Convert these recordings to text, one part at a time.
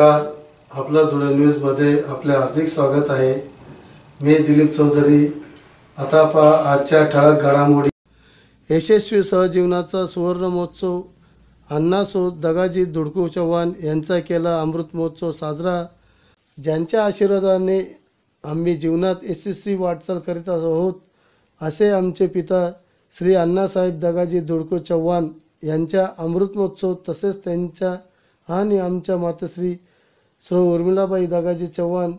नमस्कार. आपला धुळे न्यूजमध्ये आपले हार्दिक स्वागत आहे. मी दिलीप चौधरी. आता पहा आजच्या ठळक घडामोडी. यशस्वी सहजीवनाचा सुवर्ण महोत्सव. अण्णासो दगाजी दुडको चव्हाण यांचा केला अमृत महोत्सव साजरा. ज्यांच्या आशीर्वादाने आम्ही जीवनात यशस्वी वाटचाल करीत आहोत असे आमचे पिता श्री अण्णासाहेब दगाजी दुडको चव्हाण यांच्या अमृत महोत्सव तसेच त्यांच्या आणि आमच्या मातश्री श्रो उर्मिलाबाई दागाजी चव्हाण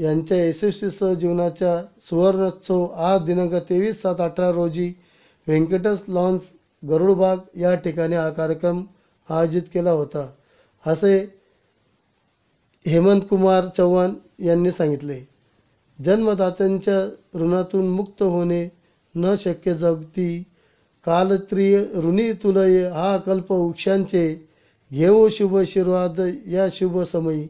यांच्या यशस्वी सहजीवनाच्या सुवर्णोत्सव आज दिनांक तेवीस सात अठरा रोजी व्यंकटस लॉन्स गरुडबाग या ठिकाणी हा कार्यक्रम आयोजित केला होता. असे हेमंत कुमार चव्हाण यांनी सांगितले. जन्मदात्यांच्या ऋणातून मुक्त होणे न शक्य जगती कालत्रिय ऋणी तुलय हा कल्प वृक्षांचे घेऊ शुभ आशीर्वाद या शुभ समयी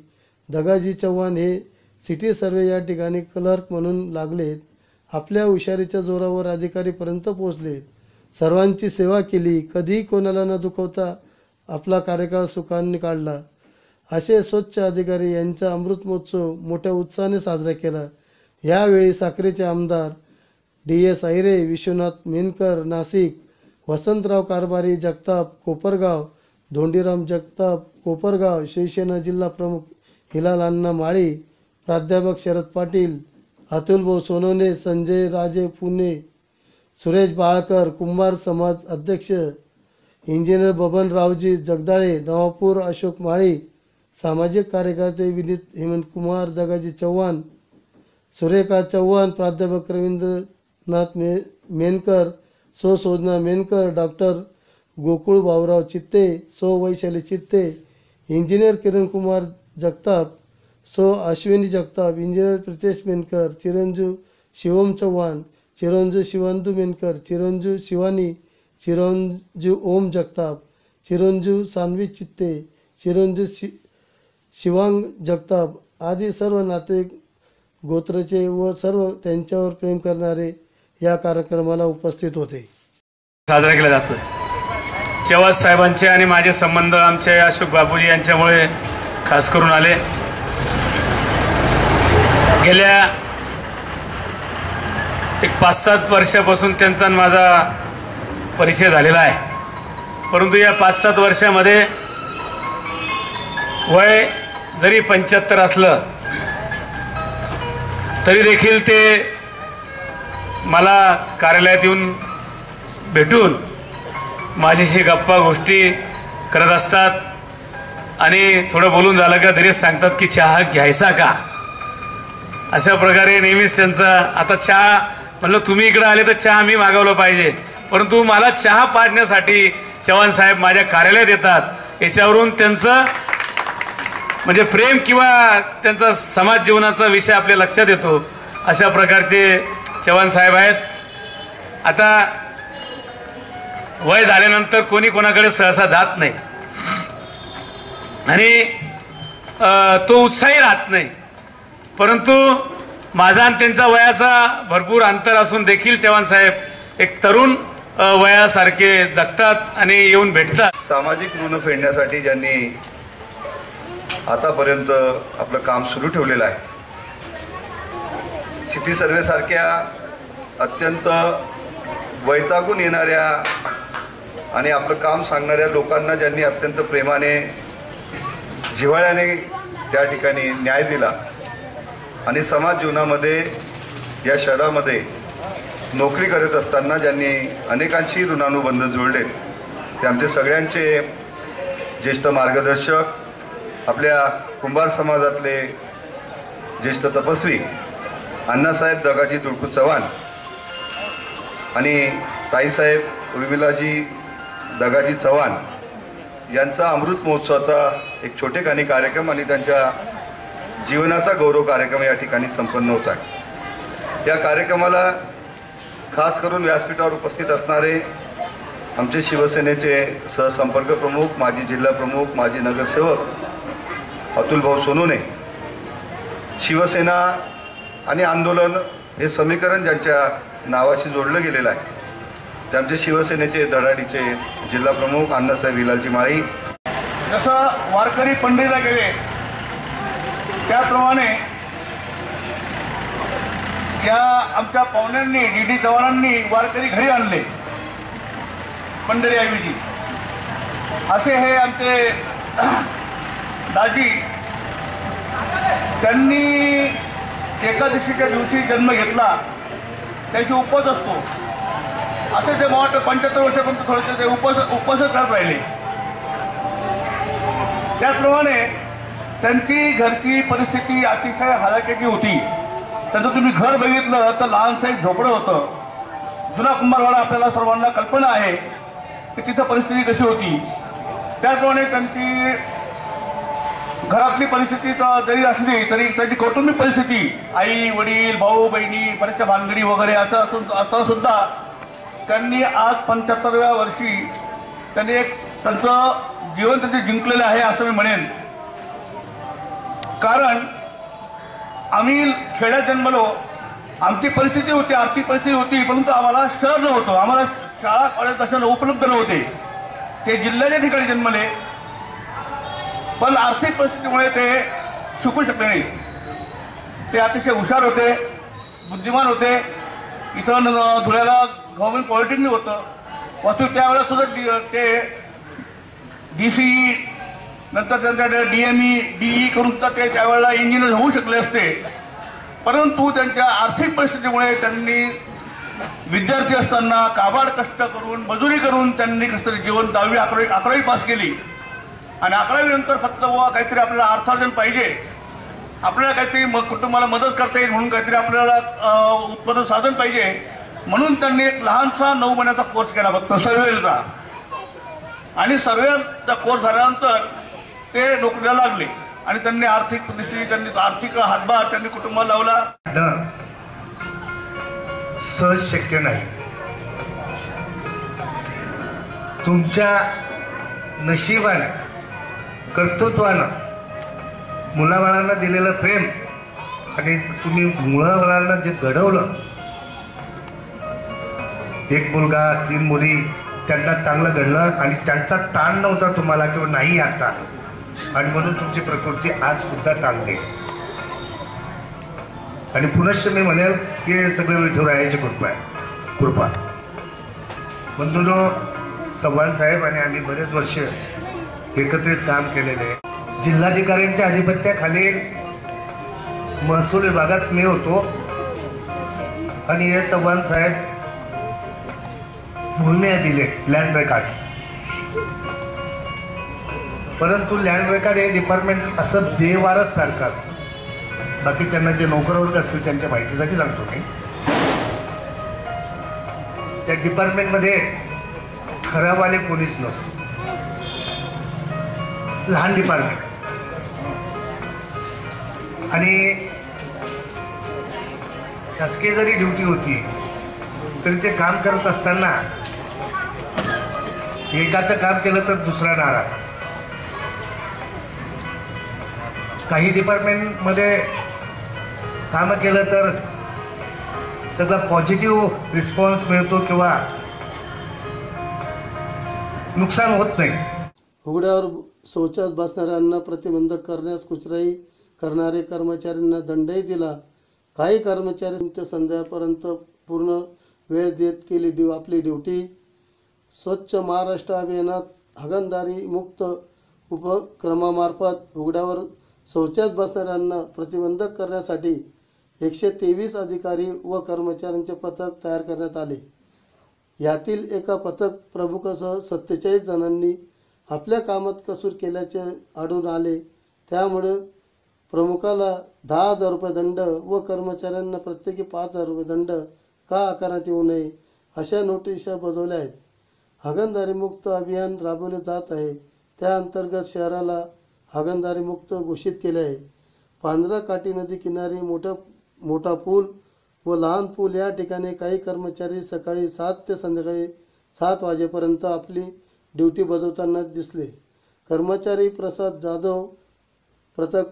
दगाजी चव्हाण हे सिटी सर्वे या ठिकाणी क्लर्क म्हणून लागलेत. आपल्या हुशारीच्या जोरावर अधिकारीपर्यंत पोहोचलेत. सर्वांची सेवा केली. कधीही कोणाला न दुखवता आपला कार्यकाळ सुखाने काढला. असे स्वच्छ अधिकारी यांचा अमृत महोत्सव मोठ्या उत्साहाने साजरा केला. यावेळी साखरेचे आमदार डी एस आहिरे विश्वनाथ मेनकर नाशिक वसंतराव कारभारी जगताप कोपरगाव धोंडीराम जगताप कोपरगाव शिवसेना जिल्हा प्रमुख हिलाल अण्णा माळी प्राध्यापक शरद पाटील अतुलभाऊ सोनवणे संजय राजे पुणे सुरेश बाळकर कुंभार समाज अध्यक्ष इंजिनियर बबनरावजी जगदाळे नवापूर अशोक माळी सामाजिक कार्यकर्ते विनीत हेमंत कुमार दगाजी चव्हाण सुरेखा चव्हाण प्राध्यापक रवींद्रनाथ मे मेनकर सोसोजना मेनकर डॉक्टर गोकुळ भाऊराव चित्ते सो वैशाली चित्ते इंजिनियर किरण कुमार जगताप सो अश्विनी जगताप इंजिनियर प्रितेश मेनकर चिरंजीव शिवम चव्हाण चिरंजीव शिवांदू मेनकर चिरंजीव शिवानी चिरंजीव ओम जगताप चिरंजीव सान्वी चित्ते चिरंजीव शि शिवांग जगताप आदी सर्व नाते गोत्रचे व सर्व त्यांच्यावर प्रेम करणारे या कार्यक्रमाला उपस्थित होते. साजरा केला जातो चव्हाण साहेबांचे आणि माझे संबंध आमचे अशोक बाबूजी यांच्यामुळे खास करून आले. गेल्या एक पाच सात वर्षापासून त्यांचा माझा परिचय झालेला आहे. परंतु या पाच सात वर्षामध्ये वय जरी पंच्याहत्तर असलं तरी देखील ते मला कार्यालयात येऊन भेटून माझ्याशी गप्पा गोष्टी करत असतात. आणि थोडं बोलून झालं का तरी सांगतात की चहा घ्यायचा का? अशा प्रकारे नेहमीच त्यांचा आता चहा म्हणलं तुम्ही इकडं आले तर चहा मी मागवलं पाहिजे. परंतु मला चहा पाजण्यासाठी चव्हाण साहेब माझ्या कार्यालयात येतात. याच्यावरून त्यांचं म्हणजे प्रेम किंवा त्यांचा समाज जीवनाचा विषय आपल्या लक्षात येतो. अशा प्रकारचे चव्हाण साहेब आहेत. आता वय झाल्यानंतर कोणी कोणाकडे सहसा जात नाही. आणि तो उत्साही राहत नाही. परंतु माझा आणि त्यांचा वयाचा भरपूर अंतर असून देखील चव्हाण साहेब एक तरुण वयासारखे जगतात आणि येऊन भेटतात. सामाजिक ऋण फेडण्यासाठी ज्यांनी आतापर्यंत आपलं काम सुरू ठेवलेलं आहे सिटी सर्वेसारख्या अत्यंत वैतागून येणाऱ्या आणि आपलं काम सांगणाऱ्या लोकांना ज्यांनी अत्यंत प्रेमाने जिव्हाळ्याने त्या ठिकाणी न्याय दिला आणि समाज जीवनामध्ये या शहरामध्ये नोकरी करत असताना ज्यांनी अनेकांशी ऋणानुबंध जोडले ते आमचे सगळ्यांचे ज्येष्ठ मार्गदर्शक आपल्या कुंभार समाजातले ज्येष्ठ तपस्वी अण्णासाहेब दगाजी दुडकू चव्हाण आणि ताईसाहेब उर्मिलाजी दगाजी चव्हाण यांचा अमृत महोत्सवाचा एक छोटेखानी कार्यक्रम आणि त्यांच्या जीवनाचा गौरव कार्यक्रम या ठिकाणी संपन्न होत आहे. या कार्यक्रमाला खास करून व्यासपीठावर उपस्थित असणारे आमचे शिवसेनेचे सहसंपर्क प्रमुख माजी जिल्हा प्रमुख माजी नगरसेवक अतुलभाऊ सोनूने शिवसेना आणि आंदोलन हे समीकरण ज्यांच्या नावाशी जोडलं गेलेलं आहे. ते आमचे शिवसेनेचे धडाडीचे जिल्हा प्रमुख अण्णासाहेब हिलालची माळी. जसं वारकरी पंढरीला गेले त्याप्रमाणे या आमच्या पाहुण्यांनी डी डी वारकरी घरी आणले पंढरीऐवजी. असे हे आमचे दाजी त्यांनी एकादशीच्या दिवशी जन्म घेतला. त्यांची उपवास असतो. असे ते मला वाटतं पंच्याहत्तर वर्षापर्यंत थोडेसे ते उपवास उपवासच करत राहिले. त्याचप्रमाणे त्यांची घरची परिस्थिती अतिशय हलाख्याची होती. त्यांचं तुम्ही घर बघितलं तर लहानसं एक झोपडं होतं. जुना कुंभारवाडा आपल्याला सर्वांना कल्पना आहे की तिथं परिस्थिती कशी होती. त्याचप्रमाणे त्यांची घरातली परिस्थिती तर जरी असली तरी त्याची कौटुंबिक परिस्थिती आई वडील भाऊ बहिणी बऱ्याचशा भानगडी वगैरे असं असून असताना सुद्धा त्यांनी आज पंच्याहत्तरव्या वर्षी त्यांनी एक त्यांचं जीवन त्यांनी जिंकलेलं आहे असं मी म्हणेन. कारण आम्ही खेड्यात जन्मलो आमची परिस्थिती होती आर्थिक परिस्थिती होती परंतु आम्हाला शहर नव्हतं. आम्हाला शाळा कॉलेज तशा उपलब्ध नव्हते. ते जिल्ह्याच्या ठिकाणी जन्मले. पण आर्थिक परिस्थितीमुळे ते शिकू शकले नाही ते अतिशय हुशार होते बुद्धिमान होते. इथं न- धुळ्याला गव्हर्नमेंट पॉलिटेक्निक होतं. वस्तू त्यावेळेस सुद्धा ते डी सी ई नंतर त्यांच्याकडे D M E D E करून तर ते त्यावेळेला इंजिनियर होऊ शकले असते. परंतु त्यांच्या आर्थिक परिस्थितीमुळे त्यांनी विद्यार्थी असताना काबाड कष्ट करून मजुरी करून त्यांनी कसं जीवन दहावी अकरावी अकरावी पास केली. आणि अकरावीनंतर फक्त बुवा काहीतरी आपल्याला अर्थार्जन पाहिजे. आपल्याला काहीतरी म कुटुंबाला मदत करता येईल म्हणून काहीतरी आपल्याला उत्पादन साधन पाहिजे. म्हणून त्यांनी एक लहानसा नऊ महिन्याचा कोर्स केला फक्त सर्वेलचा. आणि सर्वेचा कोर्स झाल्यानंतर ते नोकरीला लागले. आणि त्यांनी आर्थिक परिस्थिती त्यांनी आर्थिक हातभार त्यांनी कुटुंबाला लावला. सहज शक्य नाही. तुमच्या नशिबाने कर्तृत्वानं मुलाबाळांना दिलेलं प्रेम आणि तुम्ही मुलाबाळांना जे घडवलं एक मुलगा तीन मुली त्यांना चांगलं घडलं आणि त्यांचा ताण नव्हता तुम्हाला किंवा नाही आता. आणि म्हणून तुमची प्रकृती आज सुद्धा चांगली आहे. आणि पुनश्च मी म्हणेल की हे सगळं विठुरायाची कृपा आहे. कृपा. बंधूनो चव्हाण साहेब आणि आम्ही बरेच वर्ष एकत्रित काम केलेले आहे. जिल्हाधिकाऱ्यांच्या अधिपत्याखाली महसूल विभागात मी होतो. आणि हे चव्हाण साहेब भूलने दिले लँड रेकॉर्ड परंतु लँड रेकॉर्ड हे डिपार्टमेंट असं बेवारस सारखं असतं. बाकीच्यांना जे नोकरवर्ग असतील त्यांच्या माहितीसाठी सांगतो मी. त्या डिपार्टमेंटमध्ये खराबवाले कोणीच नसतो. लहान डिपार्टमेंट आणि शासकीय जरी ड्युटी होती तरी ते काम करत असताना एकाचं काम केलं तर दुसरा नारा. काही डिपार्टमेंटमध्ये कामं केलं तर सगळा पॉझिटिव्ह रिस्पॉन्स मिळतो किंवा नुकसान होत नाही. उघड्यावर शौचात बसणाऱ्यांना प्रतिबंधक करण्यास कुचराई करणारे कर्मचाऱ्यांना दंडही दिला. काही कर्मचारी ते संध्यापर्यंत पूर्ण वेळ देत केली ड्यू आपली ड्युटी. स्वच्छ महाराष्ट्र अभियानात हगणदारी मुक्त उपक्रमामार्फत उघड्यावर शौचास बसणाऱ्यांना प्रतिबंधक करण्यासाठी एकशे तेवीस अधिकारी व कर्मचाऱ्यांचे पथक तयार करण्यात आले. यातील एका पथक प्रमुखासह सत्तेचाळीस जणांनी आपल्या कामात कसूर केल्याचे आढळून आले. त्यामुळे प्रमुखाला दहा हजार रुपये दंड व कर्मचाऱ्यांना प्रत्येकी पाच हजार रुपये दंड का आकारण्यात येऊ नये अशा नोटिसा बजावल्या आहेत. हागणदारीमुक्त अभियान राबवले जात आहे. त्या अंतर्गत शहराला हागणदारीमुक्त घोषित केले आहे. पांढरा काठी नदी किनारी मोठा मोठा पूल व लहान पूल या ठिकाणी काही कर्मचारी सकाळी सात ते संध्याकाळी सात वाजेपर्यंत आपली ड्युटी बजावताना दिसले. कर्मचारी प्रसाद जाधव पथक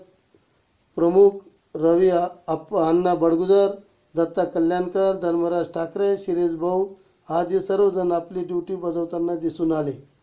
प्रमुख रवी आ- अण्णा बडगुजर दत्ता कल्याणकर धर्मराज ठाकरे शिरीष भाऊ आदी सर्वजण आपली ड्युटी बजावताना दिसून आले.